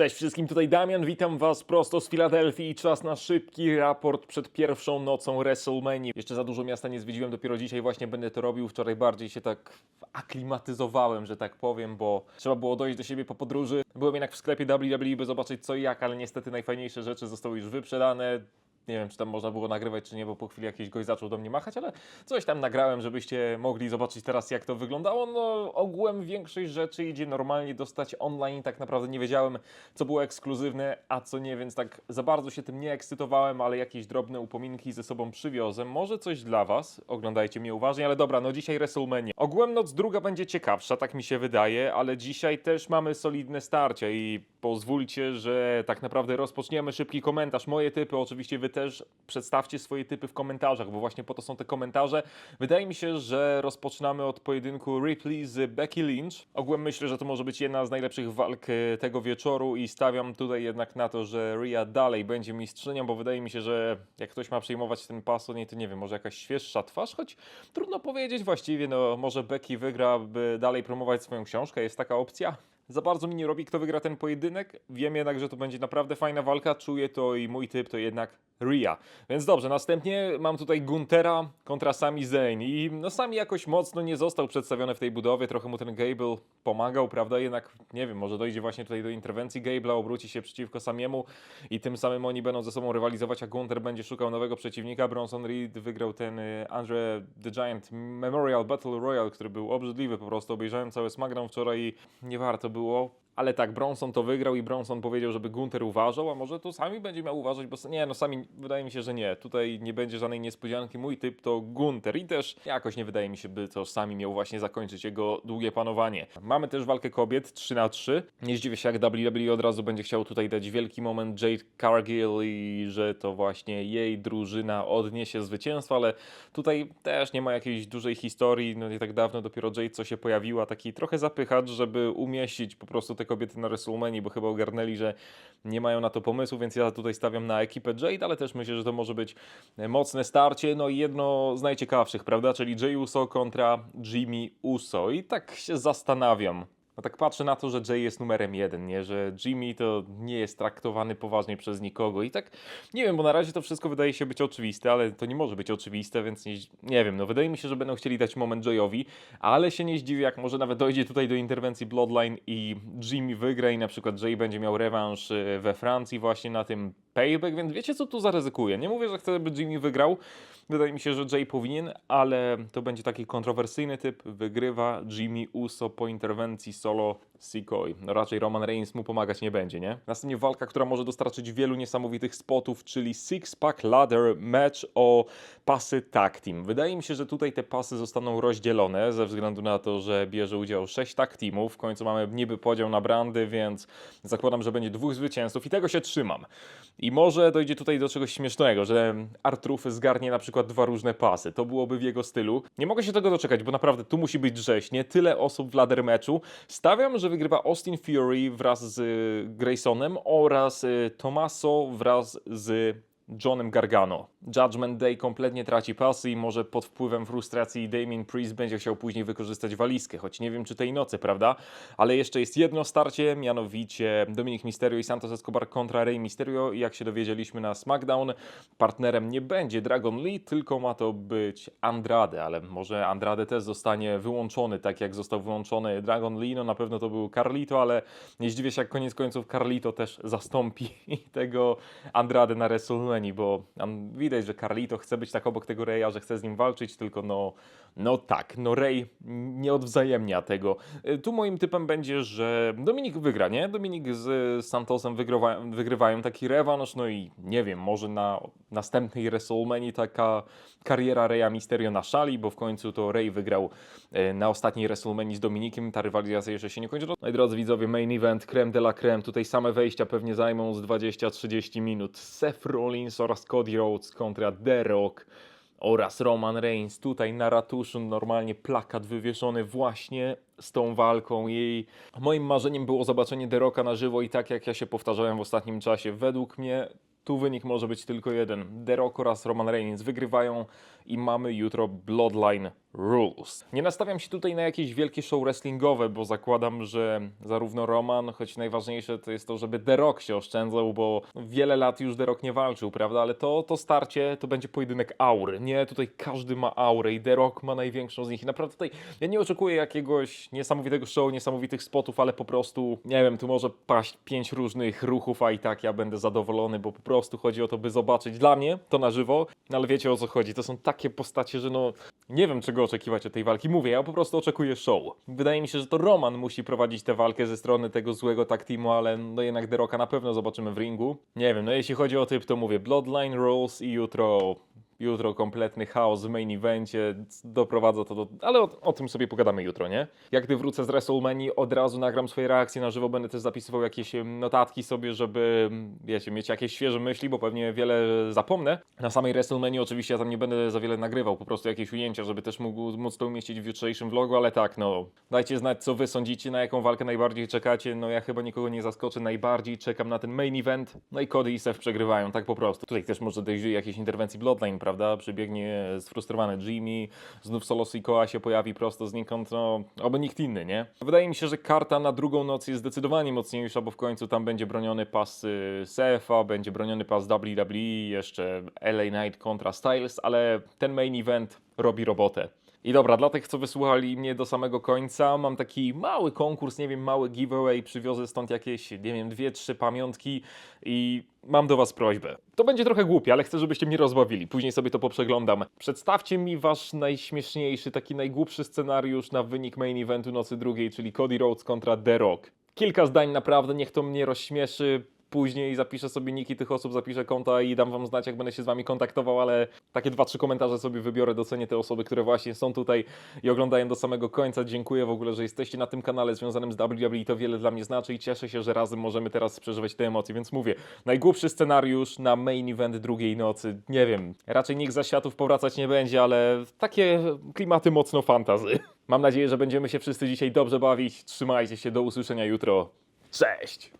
Cześć wszystkim, tutaj Damian, witam was prosto z Filadelfii i czas na szybki raport przed pierwszą nocą WrestleMania. Jeszcze za dużo miasta nie zwiedziłem, dopiero dzisiaj właśnie będę to robił. Wczoraj bardziej się tak aklimatyzowałem, że tak powiem, bo trzeba było dojść do siebie po podróży. Byłem jednak w sklepie WWE, by zobaczyć co i jak, ale niestety najfajniejsze rzeczy zostały już wyprzedane. Nie wiem, czy tam można było nagrywać, czy nie, bo po chwili jakiś gość zaczął do mnie machać, ale coś tam nagrałem, żebyście mogli zobaczyć teraz, jak to wyglądało. No, ogółem większość rzeczy idzie normalnie dostać online. Tak naprawdę nie wiedziałem, co było ekskluzywne, a co nie, więc tak za bardzo się tym nie ekscytowałem, ale jakieś drobne upominki ze sobą przywiozę. Może coś dla Was, oglądajcie mnie uważnie, ale dobra, no dzisiaj WrestleMania. Ogółem noc druga będzie ciekawsza, tak mi się wydaje, ale dzisiaj też mamy solidne starcia i pozwólcie, że tak naprawdę rozpoczniemy szybki komentarz. Moje typy, oczywiście Wy też przedstawcie swoje typy w komentarzach, bo właśnie po to są te komentarze. Wydaje mi się, że rozpoczynamy od pojedynku Ripley z Becky Lynch. Ogółem myślę, że to może być jedna z najlepszych walk e, tego wieczoru i stawiam tutaj jednak na to, że Rhea dalej będzie mistrzynią, bo wydaje mi się, że jak ktoś ma przejmować ten pas, to nie, to nie wiem, może jakaś świeższa twarz, choć trudno powiedzieć właściwie, no może Becky wygra, by dalej promować swoją książkę, jest taka opcja. Za bardzo mi nie robi, kto wygra ten pojedynek. Wiem jednak, że to będzie naprawdę fajna walka. Czuję to i mój typ to jednak Rhea. Więc dobrze, następnie mam tutaj Guntera kontra Sami Zayn. I no Sami jakoś mocno nie został przedstawiony w tej budowie. Trochę mu ten Gable pomagał, prawda? Jednak nie wiem, może dojdzie właśnie tutaj do interwencji Gable'a, obróci się przeciwko Samiemu i tym samym oni będą ze sobą rywalizować, a Gunter będzie szukał nowego przeciwnika. Bronson Reed wygrał ten y, Andre the Giant Memorial Battle Royale, który był obrzydliwy po prostu. Obejrzałem cały SmackDown wczoraj i nie warto było. Ale tak, Bronson to wygrał i Bronson powiedział, żeby Gunter uważał, a może to sami będzie miał uważać, bo nie, no sami wydaje mi się, że nie. Tutaj nie będzie żadnej niespodzianki. Mój typ to Gunter i też jakoś nie wydaje mi się, by to sami miał właśnie zakończyć jego długie panowanie. Mamy też walkę kobiet 3 na 3 Nie zdziwię się, jak WWE od razu będzie chciał tutaj dać wielki moment Jade Cargill i że to właśnie jej drużyna odniesie zwycięstwo, ale tutaj też nie ma jakiejś dużej historii. No nie tak dawno dopiero Jade co się pojawiła, taki trochę zapychacz, żeby umieścić po prostu te kobiety na WrestleMania, bo chyba ogarnęli, że nie mają na to pomysłu, więc ja tutaj stawiam na ekipę Jade, ale też myślę, że to może być mocne starcie. No i jedno z najciekawszych, prawda? Czyli Jey Uso kontra Jimmy Uso. I tak się zastanawiam. No tak patrzę na to, że Jay jest numerem jeden, nie? Że Jimmy to nie jest traktowany poważnie przez nikogo i tak nie wiem, bo na razie to wszystko wydaje się być oczywiste, ale to nie może być oczywiste, więc nie, nie wiem, no wydaje mi się, że będą chcieli dać moment Jayowi, ale się nie zdziwię, jak może nawet dojdzie tutaj do interwencji Bloodline i Jimmy wygra i na przykład Jay będzie miał rewanż e, we Francji właśnie na tym payback, więc wiecie co tu zaryzykuję. Nie mówię, że chcę, by Jimmy wygrał, wydaje mi się, że Jay powinien, ale to będzie taki kontrowersyjny typ, wygrywa Jimmy Uso po interwencji solo Sikoi. No raczej Roman Reigns mu pomagać nie będzie, nie? Następnie walka, która może dostarczyć wielu niesamowitych spotów, czyli Six Pack Ladder Match o pasy tag team. Wydaje mi się, że tutaj te pasy zostaną rozdzielone ze względu na to, że bierze udział 6 tag teamów. W końcu mamy niby podział na brandy, więc zakładam, że będzie dwóch zwycięzców i tego się trzymam. I może dojdzie tutaj do czegoś śmiesznego, że Artrufy zgarnie na przykład dwa różne pasy. To byłoby w jego stylu. Nie mogę się tego doczekać, bo naprawdę tu musi być rzeźnie. Tyle osób w ladder meczu. Stawiam, że wygrywa Austin Fury wraz z Graysonem oraz y, Tomaso wraz z Johnem Gargano. Judgment Day kompletnie traci pasy i może pod wpływem frustracji Damien Priest będzie chciał później wykorzystać walizkę, choć nie wiem czy tej nocy, prawda? Ale jeszcze jest jedno starcie, mianowicie Dominik Mysterio i Santos Escobar kontra Rey Mysterio jak się dowiedzieliśmy na SmackDown, partnerem nie będzie Dragon Lee, tylko ma to być Andrade, ale może Andrade też zostanie wyłączony, tak jak został wyłączony Dragon Lee, no na pewno to był Carlito, ale nie zdziwię się jak koniec końców Carlito też zastąpi tego Andrade na WrestleMania, bo tam widać, że Carlito chce być tak obok tego Reya, że chce z nim walczyć, tylko no, no tak, no Rey nie odwzajemnia tego. Y, Tu moim typem będzie, że Dominik wygra, nie? Dominik z Santosem wygrywa, wygrywają taki rewanż, no i nie wiem, może na następnej WrestleMania taka kariera Reya Mysterio na szali, bo w końcu to Rey wygrał y, na ostatniej WrestleMania z Dominikiem, ta rywalizacja jeszcze się nie kończy. No i drodzy widzowie, main event, creme de la creme, tutaj same wejścia pewnie zajmą z 20-30 minut. Seth Rollins oraz Cody Rhodes kontra The Rock oraz Roman Reigns. Tutaj na ratuszu normalnie plakat wywieszony właśnie z tą walką. I moim marzeniem było zobaczenie The Rocka na żywo i tak jak ja się powtarzałem w ostatnim czasie, według mnie tu wynik może być tylko jeden. The Rock oraz Roman Reigns wygrywają i mamy jutro Bloodline Rules. Nie nastawiam się tutaj na jakieś wielkie show wrestlingowe, bo zakładam, że zarówno Roman, choć najważniejsze to jest to, żeby The Rock się oszczędzał, bo wiele lat już The Rock nie walczył, prawda? Ale to, to starcie to będzie pojedynek aury. Nie, tutaj każdy ma aurę i The Rock ma największą z nich. I naprawdę tutaj ja nie oczekuję jakiegoś niesamowitego show, niesamowitych spotów, ale po prostu, nie wiem, tu może paść pięć różnych ruchów, a i tak ja będę zadowolony, bo po prostu chodzi o to, by zobaczyć dla mnie to na żywo. No ale wiecie o co chodzi. To są takie postacie, że no nie wiem czego oczekiwać od tej walki. Mówię, ja po prostu oczekuję show. Wydaje mi się, że to Roman musi prowadzić tę walkę ze strony tego złego tag teamu, ale no jednak The Rocka na pewno zobaczymy w ringu. Nie wiem, no jeśli chodzi o typ, to mówię Bloodline Rules i jutro Jutro kompletny chaos w main evencie, doprowadza to do... Ale o, o tym sobie pogadamy jutro, nie? Jak gdy wrócę z WrestleMania, od razu nagram swoje reakcje na żywo, będę też zapisywał jakieś notatki sobie, żeby, wiecie, mieć jakieś świeże myśli, bo pewnie wiele zapomnę. Na samej WrestleMania oczywiście ja tam nie będę za wiele nagrywał, po prostu jakieś ujęcia, żeby też mógł, móc to umieścić w jutrzejszym vlogu, ale tak, no, dajcie znać, co wy sądzicie, na jaką walkę najbardziej czekacie, no ja chyba nikogo nie zaskoczę, najbardziej czekam na ten main event, no i Cody i Seth przegrywają, tak po prostu. Tutaj też może dojść do jakiejś interwencji Bloodline, prawda? Przybiegnie sfrustrowany Jimmy, znów Solo Sikoa się pojawi prosto znikąd, no, oby nikt inny, nie? Wydaje mi się, że karta na drugą noc jest zdecydowanie mocniejsza, bo w końcu tam będzie broniony pas y, Sefa, będzie broniony pas WWE, jeszcze LA Knight kontra Styles, ale ten main event robi robotę. I dobra, dla tych, co wysłuchali mnie do samego końca, mam taki mały konkurs, nie wiem, mały giveaway, przywiozę stąd jakieś, nie wiem, dwie, trzy pamiątki i mam do was prośbę. To będzie trochę głupie, ale chcę, żebyście mnie rozbawili, później sobie to poprzeglądam. Przedstawcie mi wasz najśmieszniejszy, taki najgłupszy scenariusz na wynik main eventu nocy drugiej, czyli Cody Rhodes kontra The Rock. Kilka zdań naprawdę, niech to mnie rozśmieszy, Później zapiszę sobie niki tych osób, zapiszę konta i dam wam znać, jak będę się z wami kontaktował, ale takie dwa, trzy komentarze sobie wybiorę, docenię te osoby, które właśnie są tutaj i oglądają do samego końca. Dziękuję w ogóle, że jesteście na tym kanale związanym z WWE, to wiele dla mnie znaczy i cieszę się, że razem możemy teraz przeżywać te emocje, więc mówię, najgłupszy scenariusz na main event drugiej nocy, nie wiem, raczej nikt za światów powracać nie będzie, ale takie klimaty mocno fantazy. Mam nadzieję, że będziemy się wszyscy dzisiaj dobrze bawić, trzymajcie się, do usłyszenia jutro, cześć!